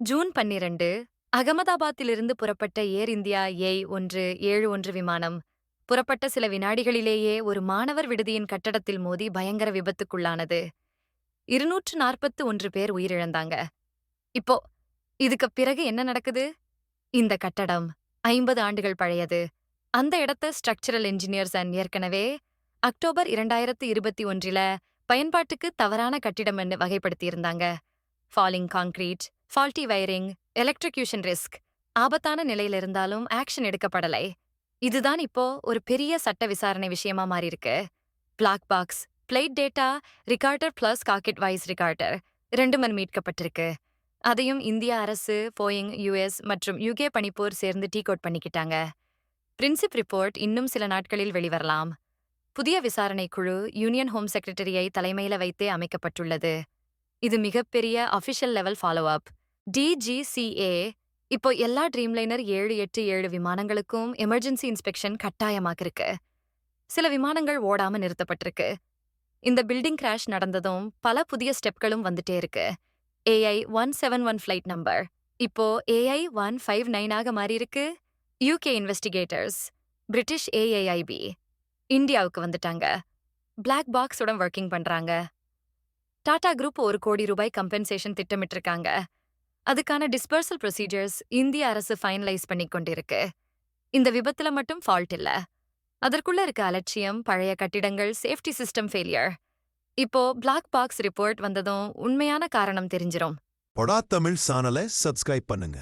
June பன்னிரண்டு அகமதாபாத்திலிருந்து புறப்பட்ட ஏர் India ஏய் ஒன்று ஏழு ஒன்று விமானம். புறப்பட்ட சில வினாடிகளிலேயே ஒரு மாணவர் விடுதியின் கட்டடத்தில் மோதி பயங்கர விபத்துக்குள்ளானது. இருநூற்று நாற்பத்து ஒன்று பேர் உயிரிழந்தாங்க. இப்போ இதுக்கு பிறகு என்ன நடக்குது? இந்த கட்டடம் ஐம்பது ஆண்டுகள் பழையது. அந்த இடத்த ஸ்ட்ரக்சரல் இன்ஜினியர்ஸ் அண்ட் ஏற்கனவே அக்டோபர் இரண்டாயிரத்து இருபத்தி ஒன்றில பயன்பாட்டுக்கு தவறான கட்டிடம் வகைப்படுத்தியிருந்தாங்க. Falling concrete faulty wiring electrocution risk ஆபத்தான நிலையில இருந்தாலும் ஆக்ஷன் எடுக்கப்படலை. இதுதான் இப்போ ஒரு பெரிய சட்ட விசாரணை விஷயமா மாறியிருக்கு. Black box flight data recorder plus cockpit voice recorder ரெண்டுமன் மீட்கப்பட்டிருக்கு. அதையும் இந்திய அரசு போயிங் யுஎஸ் மற்றும் யுகே பணிப்போர் சேர்ந்து டீ கோட் பண்ணிக்கிட்டாங்க. பிரின்சிப் ரிப்போர்ட் இன்னும் சில நாட்களில் வெளிவரலாம். புதிய விசாரணை குழு யூனியன் ஹோம் செக்ரட்டரியை தலைமையில வைத்தே அமைக்கப்பட்டுள்ளது. இது மிகப்பெரிய official level follow up DGCA இப்போ எல்லா ட்ரீம்லைனர் ஏழு எட்டு ஏழு விமானங்களுக்கும் எமர்ஜென்சி இன்ஸ்பெக்ஷன் கட்டாயமாக்கிருக்கு. சில விமானங்கள் ஓடாம நிறுத்தப்பட்டிருக்கு. இந்த பில்டிங் கிராஷ் நடந்ததும் பல புதிய ஸ்டெப்களும் வந்துட்டே இருக்கு. AI one seven one flight number இப்போ ஏஐ ஒன் ஃபைவ் நைனாக மாறியிருக்கு. யூகே இன்வெஸ்டிகேட்டர்ஸ் பிரிட்டிஷ் ஏஐஐபி இந்தியாவுக்கு வந்துட்டாங்க. பிளாக் பாக்ஸுடன் ஒர்க்கிங் பண்றாங்க. டாடா குரூப் ஒரு கோடி ரூபாய் கம்பென்சேஷன் திட்டமிட்டிருக்காங்க. அதுக்கான டிஸ்பர்சல் ப்ரொசீஜர்ஸ் இந்திய அரசு ஃபைனலைஸ் பண்ணி கொண்டிருக்கு. இந்த விபத்துல மட்டும் ஃபால்ட் இல்ல. அதற்குள்ள இருக்க அலட்சியம் பழைய கட்டிடங்கள் சேஃப்டி சிஸ்டம் ஃபெயிலியர் இப்போ பிளாக் பாக்ஸ் ரிப்போர்ட் வந்ததும் உண்மையான காரணம் தெரிஞ்சிரும். பொடா தமிழ் சேனலை சப்ஸ்கிரைப் பண்ணுங்க.